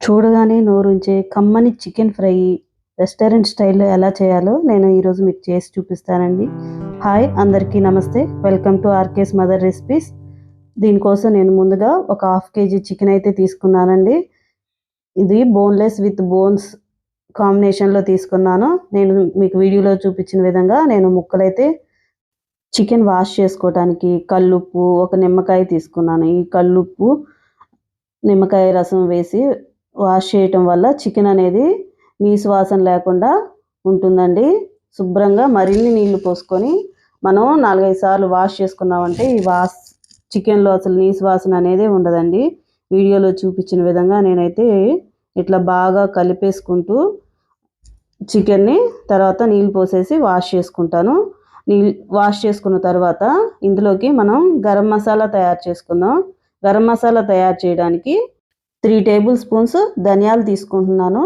చూడగానే నోరుంచే కమ్మని chicken fry restaurant స్టైల్లో ఎలా చేయాలో నేను ఈరోజు మీకు చేసి చూపిస్తానండి. హాయ్ అందరికీ నమస్తే. Welcome to RK's mother recipes. దీనికోసం నేను ముందుగా ఒక హాఫ్ కేజీ చికెన్ అయితే తీసుకున్నానండి. ఇది బోన్లెస్ విత్ బోన్స్ కాంబినేషన్లో తీసుకున్నాను. నేను మీకు వీడియోలో చూపించిన విధంగా నేను ముక్కలైతే చికెన్ వాష్ చేసుకోవడానికి కల్లుప్పు ఒక నిమ్మకాయ తీసుకున్నాను. ఈ కల్లుప్పు నిమ్మకాయ రసం వేసి వాష్ చేయటం వల్ల చికెన్ అనేది నీసు వాసన లేకుండా ఉంటుందండి. శుభ్రంగా మరిన్ని నీళ్ళు పోసుకొని మనం నాలుగైదు సార్లు వాష్ చేసుకున్నామంటే ఈ వాస్ చికెన్లో అసలు నీసు వాసన అనేది ఉండదండి. వీడియోలో చూపించిన విధంగా నేనైతే ఇట్లా బాగా కలిపేసుకుంటూ చికెన్ని తర్వాత నీళ్ళు పోసేసి వాష్ చేసుకుంటాను. నీళ్ళు వాష్ చేసుకున్న తర్వాత ఇందులోకి మనం గరం మసాలా తయారు చేసుకుందాం. గరం మసాలా తయారు చేయడానికి త్రీ టేబుల్ స్పూన్స్ ధనియాలు తీసుకుంటున్నాను.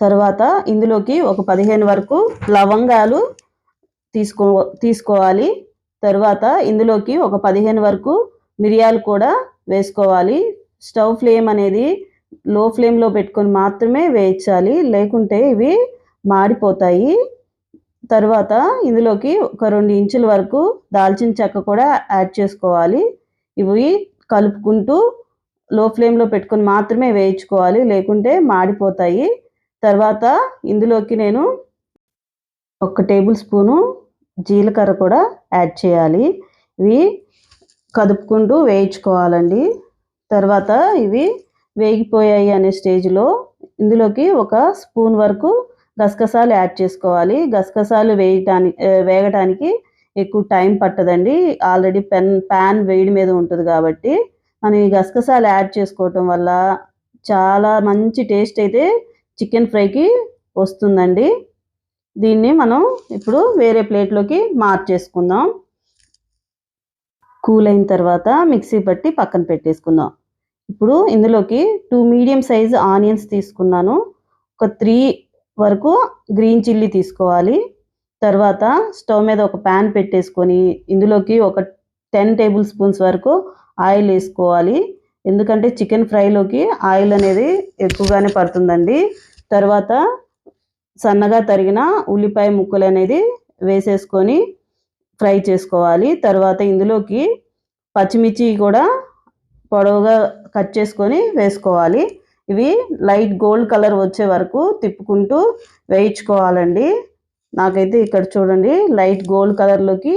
తర్వాత ఇందులోకి ఒక పదిహేను వరకు లవంగాలు తీసుకో తీసుకోవాలి. తర్వాత ఇందులోకి ఒక పదిహేను వరకు మిరియాలు కూడా వేసుకోవాలి. స్టవ్ ఫ్లేమ్ అనేది లో ఫ్లేమ్లో పెట్టుకొని మాత్రమే వేయించాలి. లేకుంటే ఇవి మాడిపోతాయి. తర్వాత ఇందులోకి ఒక రెండు ఇంచుల వరకు దాల్చిన చెక్క కూడా యాడ్ చేసుకోవాలి. ఇవి కలుపుకుంటూ లో ఫ్లేమ్లో పెట్టుకొని మాత్రమే వేయించుకోవాలి. లేకుంటే మాడిపోతాయి. తర్వాత ఇందులోకి నేను ఒక టేబుల్ స్పూను జీలకర్ర కూడా యాడ్ చేయాలి. ఇవి కదుపుకుంటూ వేయించుకోవాలండి. తర్వాత ఇవి వేగిపోయాయి అనే స్టేజ్లో ఇందులోకి ఒక స్పూన్ వరకు గసగసాలు యాడ్ చేసుకోవాలి. గసగసాలు వేయటానికి వేగటానికి ఎక్కువ టైం పట్టదండి. ఆల్రెడీ పెన్ ప్యాన్ వేడి మీద ఉంటుంది కాబట్టి మనం ఈ గసగసాలు యాడ్ చేసుకోవటం వల్ల చాలా మంచి టేస్ట్ అయితే చికెన్ ఫ్రైకి వస్తుందండి. దీన్ని మనం ఇప్పుడు వేరే ప్లేట్లోకి మార్చేసుకుందాం. కూల్ అయిన తర్వాత మిక్సీ పట్టి పక్కన పెట్టేసుకుందాం. ఇప్పుడు ఇందులోకి టూ మీడియం సైజ్ ఆనియన్స్ తీసుకున్నాను. ఒక త్రీ వరకు గ్రీన్ చిల్లీ తీసుకోవాలి. తర్వాత స్టవ్ మీద ఒక ప్యాన్ పెట్టేసుకొని ఇందులోకి ఒక టెన్ టేబుల్ స్పూన్స్ వరకు ఆయిల్ వేసుకోవాలి. ఎందుకంటే చికెన్ ఫ్రైలోకి ఆయిల్ అనేది ఎక్కువగానే పడుతుందండి. తర్వాత సన్నగా తరిగిన ఉల్లిపాయ ముక్కలు అనేది వేసేసుకొని ఫ్రై చేసుకోవాలి. తర్వాత ఇందులోకి పచ్చిమిర్చి కూడా పొడవుగా కట్ చేసుకొని వేసుకోవాలి. ఇవి లైట్ గోల్డ్ కలర్ వచ్చే వరకు తిప్పుకుంటూ వేయించుకోవాలండి. నాకైతే ఇక్కడ చూడండి లైట్ గోల్డ్ కలర్లోకి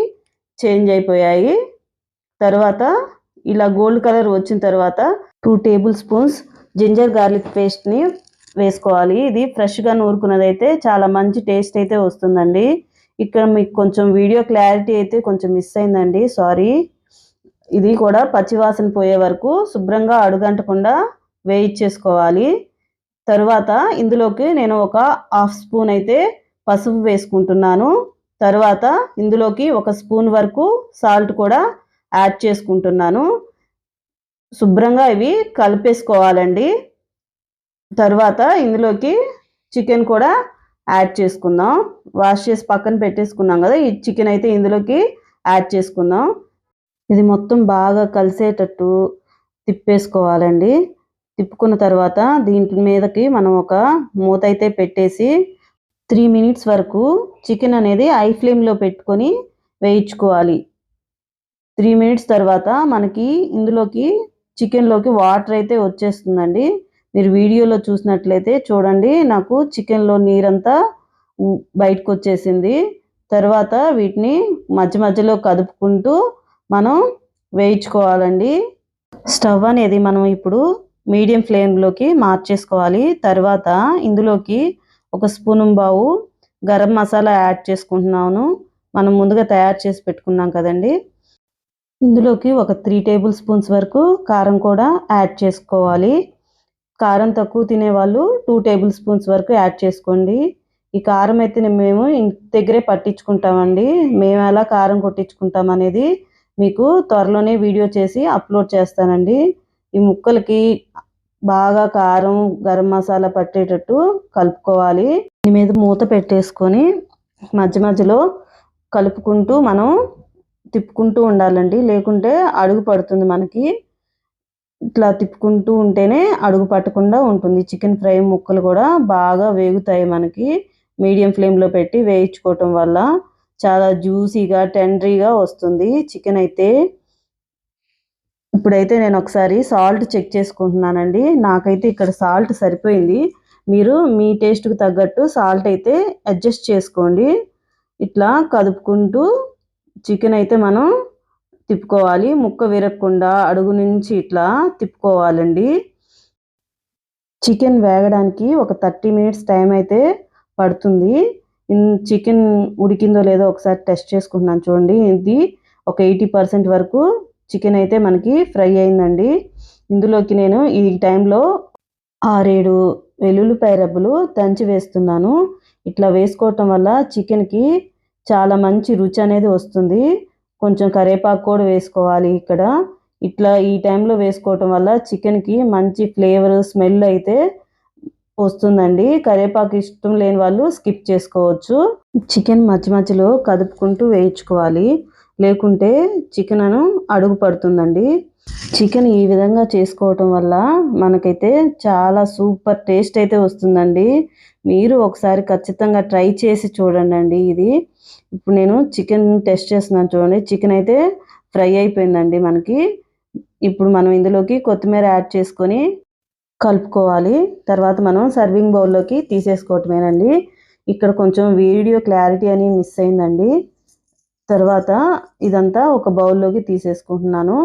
చేంజ్ అయిపోయాయి. తర్వాత ఇలా గోల్డ్ కలర్ వచ్చిన తర్వాత two tablespoons ginger garlic పేస్ట్ని వేసుకోవాలి. ఇది ఫ్రెష్గా నూరుకున్నది అయితే చాలా మంచి టేస్ట్ అయితే వస్తుందండి. ఇక్కడ మీకు కొంచెం వీడియో క్లారిటీ అయితే కొంచెం మిస్ అయిందండి. సారీ. ఇది కూడా పచ్చివాసన పోయే వరకు శుభ్రంగా అడుగంటకుండా వేయించేసుకోవాలి. తర్వాత ఇందులోకి నేను ఒక హాఫ్ స్పూన్ అయితే పసుపు వేసుకుంటున్నాను. తర్వాత ఇందులోకి ఒక స్పూన్ వరకు సాల్ట్ కూడా యాడ్ చేసుకుంటున్నాను. శుభ్రంగా ఇవి కలిపేసుకోవాలండి. తర్వాత ఇందులోకి చికెన్ కూడా యాడ్ చేసుకుందాం. వాష్ చేసి పక్కన పెట్టేసుకున్నాం కదా ఈ చికెన్ అయితే ఇందులోకి యాడ్ చేసుకుందాం. ఇది మొత్తం బాగా కలిసేటట్టు తిప్పేసుకోవాలండి. తిప్పుకున్న తర్వాత దీని మీదకి మనం ఒక మూత అయితే పెట్టేసి త్రీ మినిట్స్ వరకు చికెన్ అనేది ఐ ఫ్లేమ్లో పెట్టుకొని వేయించుకోవాలి. త్రీ మినిట్స్ తర్వాత మనకి ఇందులోకి చికెన్లోకి వాటర్ అయితే వచ్చేస్తుందండి. మీరు వీడియోలో చూసినట్లయితే చూడండి నాకు చికెన్లో నీరంతా బయటకు వచ్చేసింది. తర్వాత వీటిని మధ్య మధ్యలో కదుపుకుంటూ మనం వేయించుకోవాలండి. స్టవ్ అనేది మనం ఇప్పుడు మీడియం ఫ్లేమ్లోకి మార్చేసుకోవాలి. తర్వాత ఇందులోకి ఒక స్పూన్ బావు గరం మసాలా యాడ్ చేసుకుంటున్నాను. మనం ముందుగా తయారు చేసి పెట్టుకున్నాం కదండి. ఇందులోకి ఒక త్రీ టేబుల్ స్పూన్స్ వరకు కారం కూడా యాడ్ చేసుకోవాలి. కారం తక్కువ తినేవాళ్ళు టూ టేబుల్ స్పూన్స్ వరకు యాడ్ చేసుకోండి. ఈ కారం అయితే మేము ఇంటి దగ్గరే పట్టించుకుంటామండి. మేము ఎలా కారం కొట్టించుకుంటాం అనేది మీకు త్వరలోనే వీడియో చేసి అప్లోడ్ చేస్తానండి. ఈ ముక్కలకి బాగా కారం గరం మసాలా పట్టేటట్టు కలుపుకోవాలి. దీని మీద మూత పెట్టేసుకొని మధ్య మధ్యలో కలుపుకుంటూ మనం తిప్పుకుంటూ ఉండాలండి. లేకుంటే అడుగు పడుతుంది మనకి. ఇట్లా తిప్పుకుంటూ ఉంటేనే అడుగు పట్టకుండా ఉంటుంది. చికెన్ ఫ్రై ముక్కలు కూడా బాగా వేగుతాయి మనకి. మీడియం ఫ్లేమ్లో పెట్టి వేయించుకోవటం వల్ల చాలా జ్యూసీగా టెండరీగా వస్తుంది చికెన్ అయితే. ఇప్పుడైతే నేను ఒకసారి సాల్ట్ చెక్ చేసుకుంటున్నానండి. నాకైతే ఇక్కడ సాల్ట్ సరిపోయింది. మీరు మీ టేస్ట్కి తగ్గట్టు సాల్ట్ అయితే అడ్జస్ట్ చేసుకోండి. ఇట్లా కదుపుకుంటూ చికెన్ అయితే మనం తిప్పుకోవాలి. ముక్క విరగకుండా అడుగు నుంచి ఇట్లా తిప్పుకోవాలండి. చికెన్ వేగడానికి ఒక థర్టీ మినిట్స్ టైం అయితే పడుతుంది. చికెన్ ఉడికిందో లేదో ఒకసారి టెస్ట్ చేసుకుంటున్నాను చూడండి. ఇది ఒక ఎయిటీ పర్సెంట్ వరకు చికెన్ అయితే మనకి ఫ్రై అయిందండి. ఇందులోకి నేను ఈ టైంలో ఆరేడు వెల్లుల్లిపాయ రెబ్బలు దంచి వేస్తున్నాను. ఇట్లా వేసుకోవటం వల్ల చికెన్కి చాలా మంచి రుచి అనేది వస్తుంది. కొంచెం కరేపాకు కూడా వేసుకోవాలి ఇక్కడ. ఇట్లా ఈ టైంలో వేసుకోవటం వల్ల చికెన్కి మంచి ఫ్లేవర్ స్మెల్ అయితే వస్తుందండి. కరేపాకు ఇష్టం లేని వాళ్ళు స్కిప్ చేసుకోవచ్చు. చికెన్ మధ్య మధ్యలో కదుపుకుంటూ వేయించుకోవాలి. లేకుంటే చికెన్ అడుగు పడుతుందండి. చికెన్ ఈ విధంగా చేసుకోవటం వల్ల మనకైతే చాలా సూపర్ టేస్ట్ అయితే వస్తుందండి. మీరు ఒకసారి ఖచ్చితంగా ట్రై చేసి చూడండి అండి ఇది. ఇప్పుడు నేను చికెన్ టెస్ట్ చేస్తున్నాను చూడండి. చికెన్ అయితే ఫ్రై అయిపోయిందండి మనకి. ఇప్పుడు మనం ఇందులోకి కొత్తిమీర యాడ్ చేసుకొని కలుపుకోవాలి. తర్వాత మనం సర్వింగ్ బౌల్లోకి తీసేసుకోవటమేనండి. ఇక్కడ కొంచెం వీడియో క్లారిటీ అని మిస్ అయిందండి. తర్వాత ఇదంతా ఒక బౌల్లోకి తీసేసుకుంటున్నాను.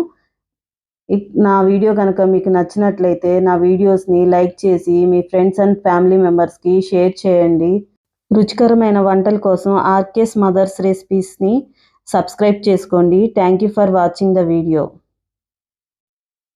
నా వీడియో కనుక మీకు నచ్చినట్లయితే నా వీడియోస్ని లైక్ చేసి మీ ఫ్రెండ్స్ అండ్ ఫ్యామిలీ మెంబర్స్కి షేర్ చేయండి. రుచికరమైన వంటల కోసం ఆర్కేస్ మదర్స్ రెసిపీస్ని సబ్స్క్రైబ్ చేసుకోండి. Thank you for watching the video.